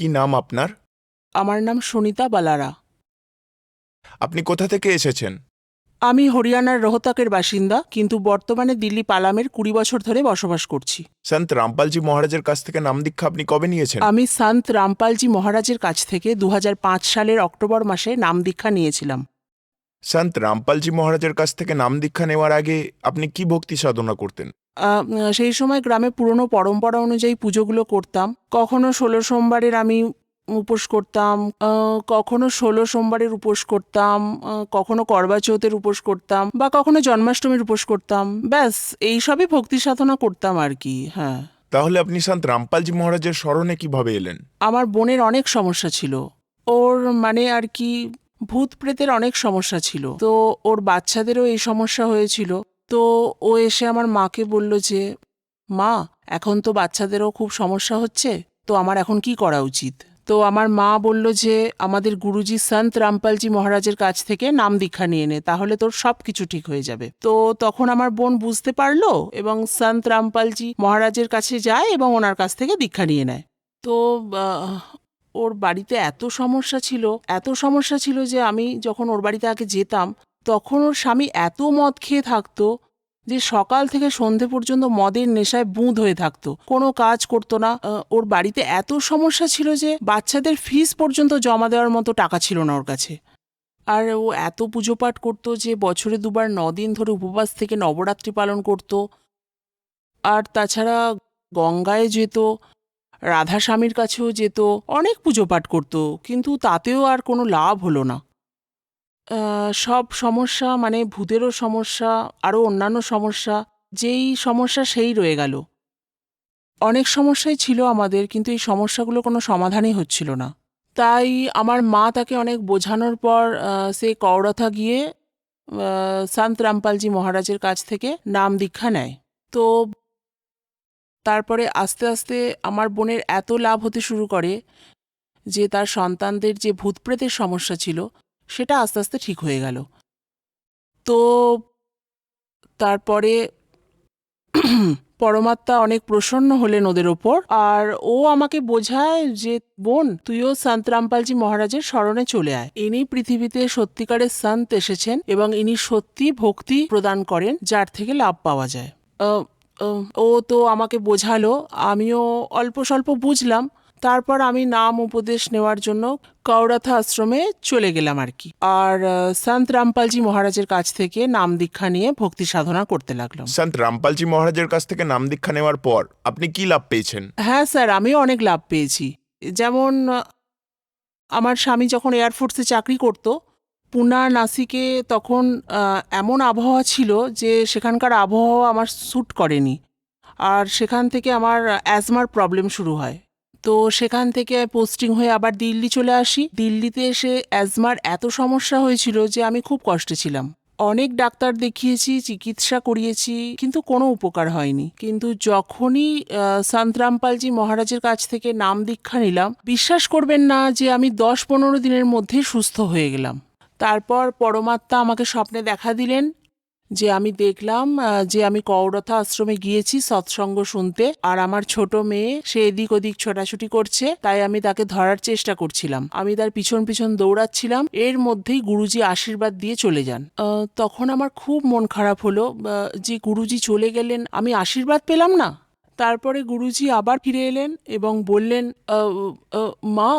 কি নাম আপনার? আমার নাম সুনিতা বালারা। আপনি কোথা থেকে এসেছেন? আমি হরিয়ানার রোহতাকের বাসিন্দা কিন্তু বর্তমানে দিল্লি পালামের কুড়ি বছর ধরে বসবাস করছি। সন্ত রামপালজি মহারাজের কাছ থেকে নাম দীক্ষা আপনি কবে নিয়েছেন? আমি সন্ত রামপালজি মহারাজের কাছ থেকে দু হাজার পাঁচ সালের অক্টোবর মাসে নাম দীক্ষা নিয়েছিলাম। সন্ত রামপালজি মহারাজের কাছ থেকে নাম দীক্ষা নেওয়ার আগে আপনি কি ভক্তি সাধনা করতেন? সেই সময় গ্রামে পুরনো পরম্পরা অনুযায়ী পুজোগুলো করতাম। কখনো ষোলো সোমবারের আমি উপোস করতাম কখনো ষোলো সোমবারের উপোস করতাম কখনো করবা চৌথের উপোস করতাম বা কখনো জন্মাষ্টমীর উপোস করতাম। ব্যাস এইসবই ভক্তি সাধনা করতাম আর কি হ্যাঁ। তাহলে আপনি সন্ত রামপালজি মহারাজের স্মরণে কীভাবে এলেন? আমার বোনের অনেক সমস্যা ছিল। ওর মানে আর কি ভূত প্রেতের অনেক সমস্যা ছিল। তো ওর বাচ্চাদেরও এই সমস্যা হয়েছিল। তো ও এসে আমার মাকে বলল যে, মা, এখন তো বাচ্চাদেরও খুব সমস্যা হচ্ছে, তো আমার এখন কি করা উচিত? তো আমার মা বলল যে, আমাদের গুরুজি সন্ত রামপালজি মহারাজের কাছ থেকে নাম দীক্ষা নিয়ে নে, তাহলে তোর সব কিছু ঠিক হয়ে যাবে। তো তখন আমার বোন বুঝতে পারল এবং সন্ত রামপালজি মহারাজের কাছে যায় এবং ওনার কাছ থেকে দীক্ষা নিয়ে নেয়। তো ওর বাড়িতে এত সমস্যা ছিল, এত সমস্যা ছিল যে আমি যখন ওর বাড়িতে আগে যেতাম, তখন ওর স্বামী এত মদ খেয়ে থাকতো যে সকাল থেকে সন্ধে পর্যন্ত মদের নেশায় বুঁদ হয়ে থাকতো, কোনো কাজ করতো না ওর বাড়িতে এত সমস্যা ছিল যে বাচ্চাদের ফিস পর্যন্ত জমা দেওয়ার মতো টাকা ছিল না ওর কাছে। আর ও এত পুজো পাঠ করতো যে বছরে দুবার দিন ধরে উপবাস থেকে নবরাত্রি পালন করতো। আর তাছাড়া গঙ্গায় যেত রাধা স্বামীর কাছেও যেত, অনেক পুজো পাঠ করত, কিন্তু তাতেও আর কোনো লাভ হলো না। সব সমস্যা মানে ভূতেরও সমস্যা আরও অন্যান্য সমস্যা, যেই সমস্যা সেই রয়ে গেল। অনেক সমস্যাই ছিল আমাদের, কিন্তু এই সমস্যাগুলো কোনো সমাধানই হচ্ছিল না। তাই আমার মা তাকে অনেক বোঝানোর পর সে কওড়াথা গিয়ে সন্ত রামপালজি মহারাজের কাছ থেকে নাম দীক্ষা নেয়। তো তারপরে আস্তে আস্তে আমার বোনের এত লাভ হতে শুরু করে যে তার সন্তানদের যে ভূতপ্রেতের সমস্যা ছিল সেটা আস্তে আস্তে ঠিক হয়ে গেল। তো তারপরে পরমাত্মা অনেক প্রসন্ন হলেন ওদের ওপর আর ও আমাকে বোঝায় যে, বোন, তুইও সন্ত রামপালজি মহারাজের স্মরণে চলে আয়। ইনি পৃথিবীতে সত্যিকারের সন্ত এসেছেন এবং ইনি সত্যি ভক্তি প্রদান করেন, যার থেকে লাভ পাওয়া যায়। ও তো আমাকে বোঝালো, আমিও অল্প স্বল্প বুঝলাম। তারপর আমি নাম উপদেশ নেওয়ার জন্য কৌরাথা আশ্রমে চলে গেলাম আর কি। আর সন্ত রামপালজি মহারাজের কাছ থেকে নাম দীক্ষা নিয়ে ভক্তি সাধনা করতে লাগলাম। সন্ত রামপালজি মহারাজের কাছ থেকে নাম দীক্ষা নেওয়ার পর আপনি কি লাভ পেয়েছেন? হ্যাঁ স্যার আমিও অনেক লাভ পেয়েছি। যেমন আমার স্বামী যখন এয়ারফোর্সে চাকরি করত পুনা নাসিকে তখন এমন আবহাওয়া ছিল যে সেখানকার আবহাওয়া আমার স্যুট করেনি। আর সেখান থেকে আমার অ্যাজমার প্রবলেম শুরু হয়। তো সেখান থেকে পোস্টিং হয়ে আবার দিল্লি চলে আসি। দিল্লিতে এসে অ্যাজমার এত সমস্যা হয়েছিল যে আমি খুব কষ্টে ছিলাম। অনেক ডাক্তার দেখিয়েছি চিকিৎসা করিয়েছি কিন্তু কোনো উপকার হয়নি। কিন্তু যখনই আহ, সন্ত রামপালজি মহারাজের কাছ থেকে নাম দীক্ষা নিলাম বিশ্বাস করবেন না যে আমি দশ পনেরো দিনের মধ্যে সুস্থ হয়ে গেলাম। তারপর পরমাত্মা আমাকে স্বপ্নে দেখা দিলেন যে আমি দেখলাম যে আমি কৌরথা আশ্রমে গিয়েছি সৎসঙ্গ শুনতে, আর আমার ছোট মেয়ে সে এদিক ওদিক ছোটাছুটি করছে, তাই আমি তাকে ধরার চেষ্টা করছিলাম। আমি তার পিছন পিছন দৌড়াচ্ছিলাম, এর মধ্যেই গুরুজি আশীর্বাদ দিয়ে চলে যান। তখন আমার খুব মন খারাপ হলো যে গুরুজি চলে গেলেন, আমি আশীর্বাদ পেলাম না। তারপরে গুরুজি আবার ফিরে এলেন এবং বললেন মা,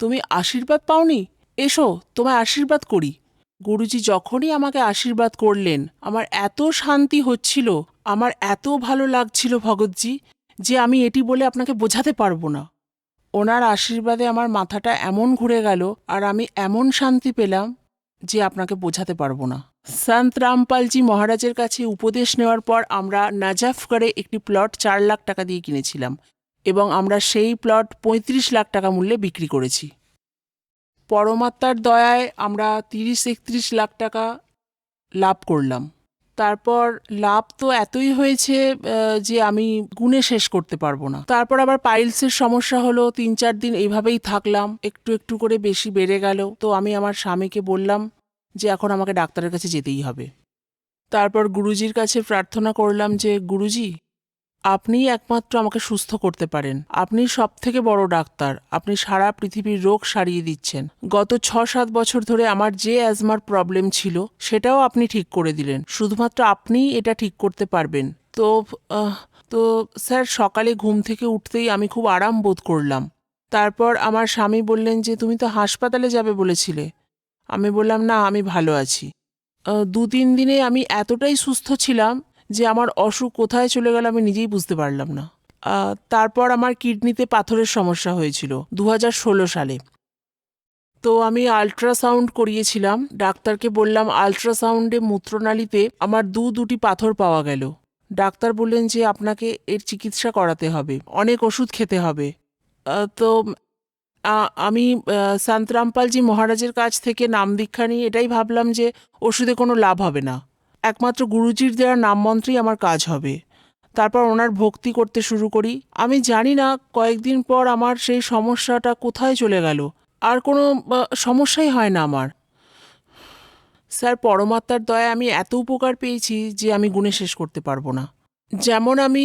তুমি আশীর্বাদ পাওনি? এসো, তোমায় আশীর্বাদ করি। গুরুজি যখনই আমাকে আশীর্বাদ করলেন, আমার এত শান্তি হচ্ছিল, আমার এত ভালো লাগছিল ভগৎজি, যে আমি এটি বলে আপনাকে বোঝাতে পারব না। ওনার আশীর্বাদে আমার মাথাটা এমন ঘুরে গেল, আর আমি এমন শান্তি পেলাম, যে আপনাকে বোঝাতে পারব না। সন্ত রামপালজি মহারাজের কাছে উপদেশ নেওয়ার পর আমরা নাজাফগড়ে একটি প্লট চার লাখ টাকা দিয়ে কিনেছিলাম, এবং আমরা সেই প্লট পঁয়ত্রিশ লাখ টাকা মূল্যে বিক্রি করেছি। পরমাত্মার দয়ায় আমরা তিরিশ, একত্রিশ লাখ টাকা লাভ করলাম। তারপর লাভ তো এতই হয়েছে যে আমি গুণে শেষ করতে পারব না। তারপর আবার পাইলসের সমস্যা হলো, তিন, চার দিন এইভাবেই থাকলাম, একটু একটু করে বেশি বেড়ে গেল। তো আমি আমার স্বামীকে বললাম যে, এখন আমাকে ডাক্তারের কাছে যেতেই হবে। তারপর গুরুজির কাছে প্রার্থনা করলাম যে, গুরুজি আপনিই একমাত্র আমাকে সুস্থ করতে পারেন। আপনি সব থেকে বড় ডাক্তার। আপনি সারা পৃথিবীর রোগ সারিয়ে দিচ্ছেন। গত ছ সাত বছর ধরে আমার যে অ্যাজমার প্রবলেম ছিল, সেটাও আপনি ঠিক করে দিলেন। শুধুমাত্র আপনিই এটা ঠিক করতে পারবেন। তো তো, স্যার, সকালে ঘুম থেকে উঠতেই আমি খুব আরাম বোধ করলাম। তারপর আমার স্বামী বললেন যে, তুমি তো হাসপাতালে যাবে বলেছিলে। আমি বললাম, না, আমি ভালো আছি। দু তিন দিনে আমি এতটাই সুস্থ ছিলাম যে আমার অসুখ কোথায় চলে গেল আমি নিজেই বুঝতে পারলাম না। তারপর আমার কিডনিতে পাথরের সমস্যা হয়েছিল দু হাজার ষোলো সালে। তো আমি আল্ট্রাসাউন্ড করিয়েছিলাম, ডাক্তারকে বললাম আল্ট্রাসাউন্ডে মূত্রনালীতে আমার দু দুটি পাথর পাওয়া গেল। ডাক্তার বললেন যে আপনাকে এর চিকিৎসা করাতে হবে, অনেক ওষুধ খেতে হবে। তো আমি সান্তরামপালজি মহারাজের কাছ থেকে নাম দীক্ষা নিয়ে এটাই ভাবলাম যে ওষুধে কোনো লাভ হবে না। একমাত্র গুরুজির দেওয়া নাম মন্ত্রেই আমার কাজ হবে। তারপর ওনার ভক্তি করতে শুরু করি। আমি জানি না কয়েকদিন পর আমার সেই সমস্যাটা কোথায় চলে গেল। আর কোনো সমস্যাই হয় না আমার। স্যার, পরমাত্মার দয়ায় আমি এত উপকার পেয়েছি যে আমি গুণে শেষ করতে পারব না। যেমন আমি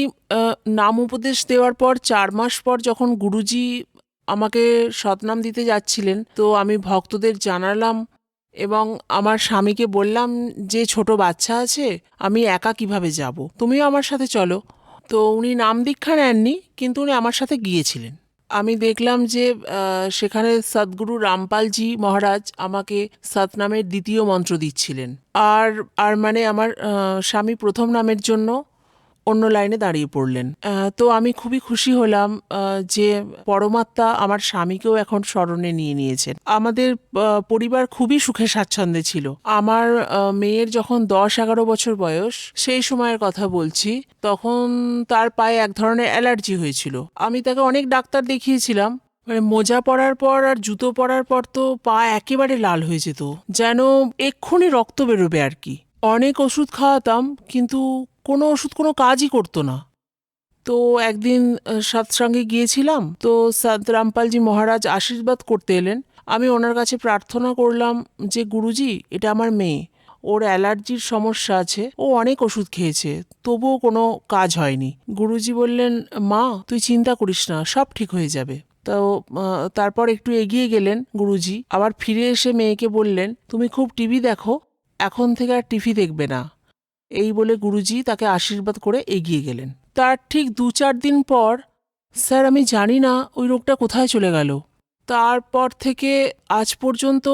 নাম উপদেশ দেওয়ার পর চার মাস পর যখন গুরুজি আমাকে সৎনাম দিতে যাচ্ছিলেন, তো আমি ভক্তদের জানালাম এবং আমার স্বামীকে বললাম যে, ছোট বাচ্চা আছে, আমি একা কীভাবে যাব? তুমিও আমার সাথে চলো। তো উনি নাম দীক্ষা নেননি, কিন্তু উনি আমার সাথে গিয়েছিলেন। আমি দেখলাম যে সেখানে সদ্গুরু রামপালজি মহারাজ আমাকে সতনামের দ্বিতীয় মন্ত্র দিচ্ছিলেন। আর আর মানে আমার স্বামী প্রথম নামের জন্য অন্য লাইনে দাঁড়িয়ে পড়লেন। তো আমি খুবই খুশি হলাম যে পরমাত্মা আমার স্বামীকেও এখন স্মরণে নিয়ে নিয়েছেন। আমাদের পরিবার খুবই সুখে স্বাচ্ছন্দ্যে ছিল। আমার মেয়ের যখন দশ এগারো বছর বয়স, সেই সময়ের কথা বলছি, তখন তার পায়ে এক ধরনের অ্যালার্জি হয়েছিল। আমি তাকে অনেক ডাক্তার দেখিয়েছিলাম। মানে মোজা পরার পর আর জুতো পরার পর তো পা একেবারে লাল হয়ে যেত। যেন এক্ষুনি রক্ত বেরোবে আর কি। অনেক ওষুধ খাওয়াতাম, কিন্তু কোনো ওষুধ, কোনো কাজই করতো না। তো একদিন সৎসঙ্গে গিয়েছিলাম, তো সন্ত রামপালজি মহারাজ আশীর্বাদ করতে এলেন। আমি ওনার কাছে প্রার্থনা করলাম যে, গুরুজি, এটা আমার মেয়ে। ওর অ্যালার্জির সমস্যা আছে, ও অনেক ওষুধ খেয়েছে, তবুও কোনো কাজ হয়নি। গুরুজি বললেন, মা, তুই চিন্তা করিস না, সব ঠিক হয়ে যাবে। তো তারপর একটু এগিয়ে গেলেন গুরুজি। আবার ফিরে এসে মেয়েকে বললেন, তুমি খুব টিভি দেখো, এখন থেকে আর টিভি দেখবে না। এই বলে গুরুজি তাকে আশীর্বাদ করে এগিয়ে গেলেন। তার ঠিক দু চার দিন পর, স্যার, আমি জানি না ওই রোগটা কোথায় চলে গেল। তারপর থেকে আজ পর্যন্ত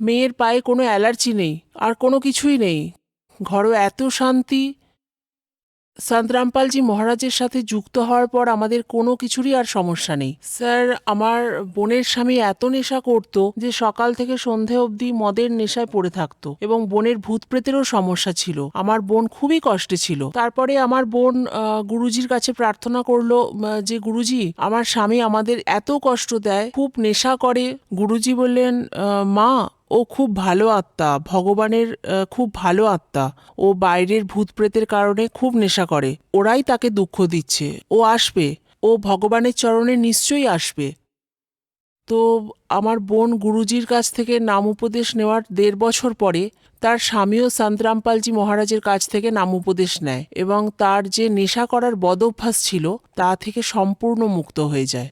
মেয়ের পায়ে কোনো অ্যালার্জি নেই, আর কোনো কিছুই নেই। ঘরে এত শান্তি সন্তরামপালজি মহারাজের সাথে যুক্ত হওয়ার পর আমাদের কোনো কিছুরই আর সমস্যা নেই। স্যার, আমার বোনের স্বামী এত নেশা করত যে সকাল থেকে সন্ধে অবধি মদের নেশায় পড়ে থাকতো এবং বোনের ভূত প্রেতেরও সমস্যা ছিল। আমার বোন খুবই কষ্টে ছিল। তারপরে আমার বোন গুরুজির কাছে প্রার্থনা করল যে গুরুজি, আমার স্বামী আমাদের এত কষ্ট দেয়, খুব নেশা করে। গুরুজি বললেন মা ও খুব ভালো আত্মা, ভগবানের খুব ভালো আত্মা। ও বাইরের ভূত প্রেতের কারণে খুব নেশা করে। ওরাই তাকে দুঃখ দিচ্ছে। ও আসবে। ও ভগবানের চরণে নিশ্চয়ই আসবে। তো আমার বোন গুরুজির কাছ থেকে নাম উপদেশ নেওয়ার দেড় বছর পরে তার স্বামীও সন্তরামপালজি মহারাজের কাছ থেকে নাম উপদেশ নেয় এবং তার যে নেশা করার বদভ্যাস ছিল, তা থেকে সম্পূর্ণ মুক্ত হয়ে যায়।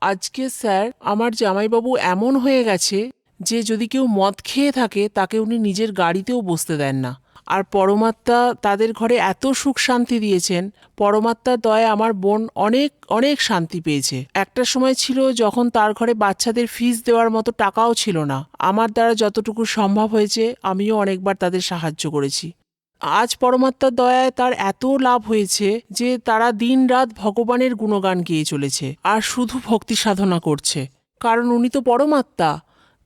আজকে স্যার, আমার জামাইবাবু এমন হয়ে গেছে যে যদি কেউ মদ খেয়ে থাকে, তাকে উনি নিজের গাড়িতেও বসতে দেন না। আর পরমাত্মা তাদের ঘরে এত সুখ শান্তি দিয়েছেন, পরমাত্মার দয়ে আমার বোন অনেক অনেক শান্তি পেয়েছে। একটা সময় ছিল যখন তার ঘরে বাচ্চাদের ফিস দেওয়ার মতো টাকাও ছিল না। আমার দ্বারা যতটুকু সম্ভব হয়েছে, আমিও অনেকবার তাদের সাহায্য করেছি। আজ পরমাত্মার দয়ায় তার এত লাভ হয়েছে যে তারা দিন রাত ভগবানের গুণগান গেয়ে চলেছে, আর শুধু ভক্তি সাধনা করছে। কারণ উনি তো পরমাত্মা।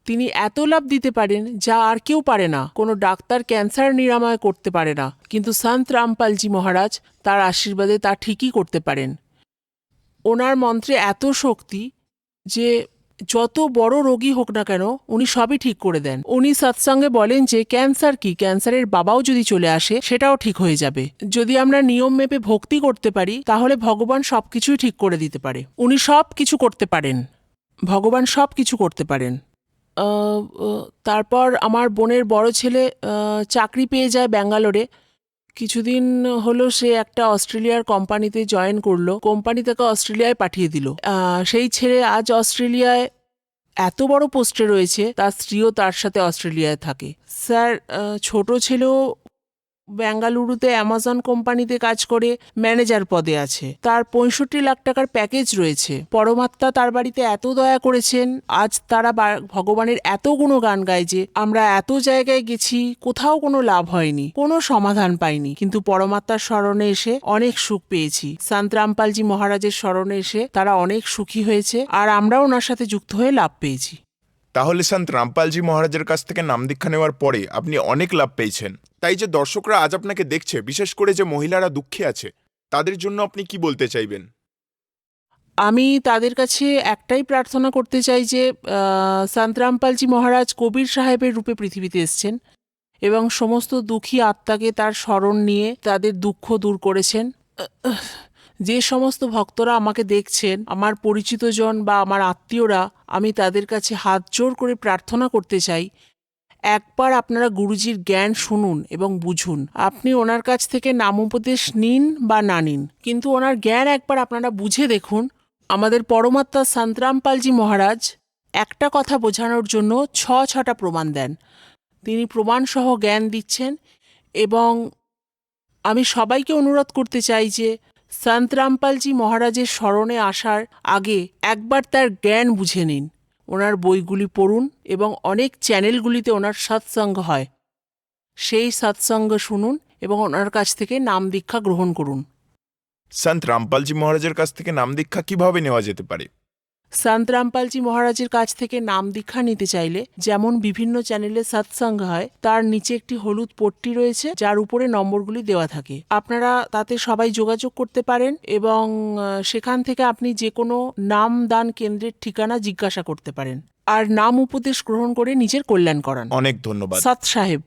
তিনি এত লাভ দিতে পারেন যা আর কেউ পারে না। কোনো ডাক্তার ক্যান্সার নিরাময় করতে পারে না। কিন্তু সন্ত রামপালজি মহারাজ তার আশীর্বাদে তা ঠিকই করতে পারেন। ওনার মন্ত্রে এত শক্তি যে যত বড় রোগী হোক না কেন, উনি সবই ঠিক করে দেন। উনি সৎসঙ্গে বলেন যে, ক্যান্সার কি? ক্যান্সারের বাবাও যদি চলে আসে, সেটাও ঠিক হয়ে যাবে। যদি আমরা নিয়ম মেপে ভক্তি করতে পারি, তাহলে ভগবান সবকিছুই ঠিক করে দিতে পারে। উনি সব কিছু করতে পারেন। ভগবান সব কিছু করতে পারেন। তারপর আমার বোনের বড় ছেলে চাকরি পেয়ে যায় ব্যাঙ্গালোরে। কিছুদিন হলো সে একটা অস্ট্রেলিয়ার কোম্পানিতে জয়েন করল। কোম্পানি তাকে অস্ট্রেলিয়ায় পাঠিয়ে দিল। সেই ছেলে আজ অস্ট্রেলিয়ায় এত বড় পোস্টে রয়েছে, তার স্ত্রীও তার সাথে অস্ট্রেলিয়ায় থাকে। স্যার ছোট ছেলেও বেঙ্গালুরুতে অ্যামাজন কোম্পানিতে কাজ করে ম্যানেজার পদে আছে। তার পঁয়ষট্টি লাখ টাকার প্যাকেজ রয়েছে। পরমাত্মা তার বাড়িতে এত দয়া করেছেন, আজ তারা ভগবানের এত গুণগান গায় যে আমরা এত জায়গায় গেছি, কোথাও কোনো লাভ হয়নি, কোনো সমাধান পাইনি। কিন্তু পরমাত্মার স্মরণে এসে অনেক সুখ পেয়েছি। সন্ত রামপালজি মহারাজের স্মরণে এসে তারা অনেক সুখী হয়েছে, আর আমরাও ওনার সাথে যুক্ত হয়ে লাভ পেয়েছি। তাহলে সন্ত রামপালজি মহারাজের কাছ থেকে নাম দীক্ষা নেওয়ার পরে আপনি অনেক লাভ পেয়েছেন। তাই যে দর্শকরা আজ আপনাকে দেখছে, বিশেষ করে যে মহিলারা দুঃখে আছে, তাদের জন্য আপনি কি বলতে চাইবেন? আমি তাদের কাছে একটাই প্রার্থনা করতে চাই যে সন্ত রামপালজি মহারাজ কবির সাহেবের রূপে পৃথিবীতে এসছেন এবং সমস্ত দুঃখী আত্মাকে তার স্মরণ নিয়ে তাদের দুঃখ দূর করেছেন। যে সমস্ত ভক্তরা আমাকে দেখছেন, আমার পরিচিতজন বা আমার আত্মীয়রা, আমি তাদের কাছে হাত জোর করে প্রার্থনা করতে চাই। একবার আপনারা গুরুজির জ্ঞান শুনুন এবং বুঝুন। আপনি ওনার কাছ থেকে নাম উপদেশ নিন বা না নিন, কিন্তু ওনার জ্ঞান একবার আপনারা বুঝে দেখুন। আমাদের পরমাত্মা সন্তরামপালজি মহারাজ একটা কথা বোঝানোর জন্য ছ ছটা প্রমাণ দেন। তিনি প্রমাণসহ জ্ঞান দিচ্ছেন এবং আমি সবাইকে অনুরোধ করতে চাই যে সন্ত রামপালজি মহারাজের স্মরণে আসার আগে একবার তার জ্ঞান বুঝে নিন। ওনার বইগুলি পড়ুন এবং অনেক চ্যানেলগুলিতে ওনার সৎসঙ্গ হয়। সেই সৎসঙ্গ শুনুন এবং ওনার কাছ থেকে নাম দীক্ষা গ্রহণ করুন। সন্ত রামপালজি মহারাজের কাছ থেকে নাম দীক্ষা কীভাবে নেওয়া যেতে পারে? সন্ত রামপালজি মহারাজের কাছ থেকে নাম দীক্ষা নিতে চাইলে যেমন বিভিন্ন চ্যানেলে সৎসঙ্গ হয় তার নিচে একটি হলুদ পট্টি রয়েছে যার উপরে নম্বরগুলি দেওয়া থাকে। আপনারা তাতে সবাই যোগাযোগ করতে পারেন এবং সেখান থেকে আপনি যে কোনো নাম দান কেন্দ্রের ঠিকানা জিজ্ঞাসা করতে পারেন। আর নাম উপদেশ গ্রহণ করে নিজের কল্যাণ করান। অনেক ধন্যবাদ। সৎ সাহেব